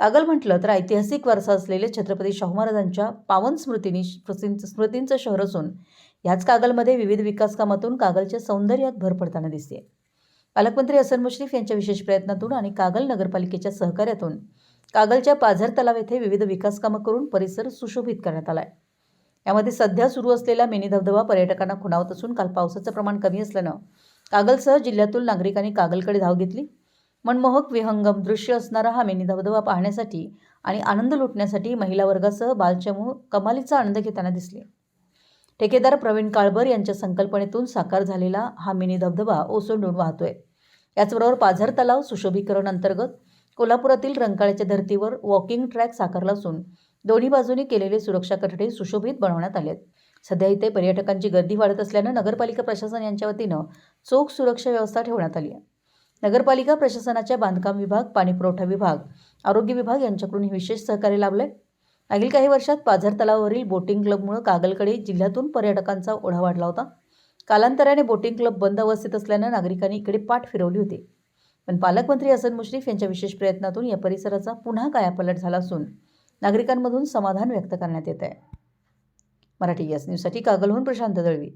कागल म्हटलं तर ऐतिहासिक वारसा असलेले छत्रपती शाहू महाराजांच्या पावन स्मृतींनी स्मृतींचं स्मृतींचं शहर असून ह्याच कागलमध्ये विविध विकास कामातून कागलच्या सौंदर्यात भर पडताना दिसते. पालकमंत्री हसन मुश्रीफ यांच्या विशेष प्रयत्नातून आणि कागल नगरपालिकेच्या सहकार्यातून कागलच्या पाझर तलाव येथे विविध विकास कामं करून परिसर सुशोभित करण्यात आला आहे यामध्ये सध्या सुरू असलेला मिनी धबधबा पर्यटकांना खुणावत असून काल पावसाचं प्रमाण कमी असल्यानं कागलसह जिल्ह्यातून नागरिकांनी कागलकडे धाव घेतली. मनमोहक विहंगम दृश्य असणारा हा मिनी धबधबा पाहण्यासाठी आणि आनंद लुटण्यासाठी महिला वर्गासह बालचमू कमालीचा आनंद घेताना दिसले. ठेकेदार प्रवीण काळबर यांच्या संकल्पनेतून साकार झालेला हा मिनी धबधबा ओसंडून वाहतोय. याचबरोबर पाझर तलाव सुशोभीकरण अंतर्गत कोल्हापुरातील रंकाळ्याच्या धर्तीवर वॉकिंग ट्रॅक साकारला असून दोन्ही बाजूने केलेले सुरक्षा कठडे सुशोभित बनवण्यात आले आहेत सध्या इथे पर्यटकांची गर्दी वाढत असल्यानं नगरपालिका प्रशासन यांच्या वतीनं चोख सुरक्षा व्यवस्था ठेवण्यात आली आहे. नगरपालिका प्रशासनाच्या बांधकाम विभाग पाणीपुरवठा विभाग आरोग्य विभाग यांच्याकडून हे विशेष सहकार्य लाभले मागील काही वर्षात पाझर तलावावरील बोटिंग क्लबमुळे कागलकडे जिल्ह्यातून पर्यटकांचा ओढा वाढला होता. कालांतराने बोटिंग क्लब बंद अवस्थेत असल्यानं नागरिकांनी इकडे पाठ फिरवली होती. पण पालकमंत्री हसन मुश्रीफ यांच्या विशेष प्रयत्नातून या परिसराचा पुन्हा कायापलट झाला असून नागरिकांमधून समाधान व्यक्त करण्यात येत आहे मराठी यस न्यूजसाठी कागलहून प्रशांत दळवी.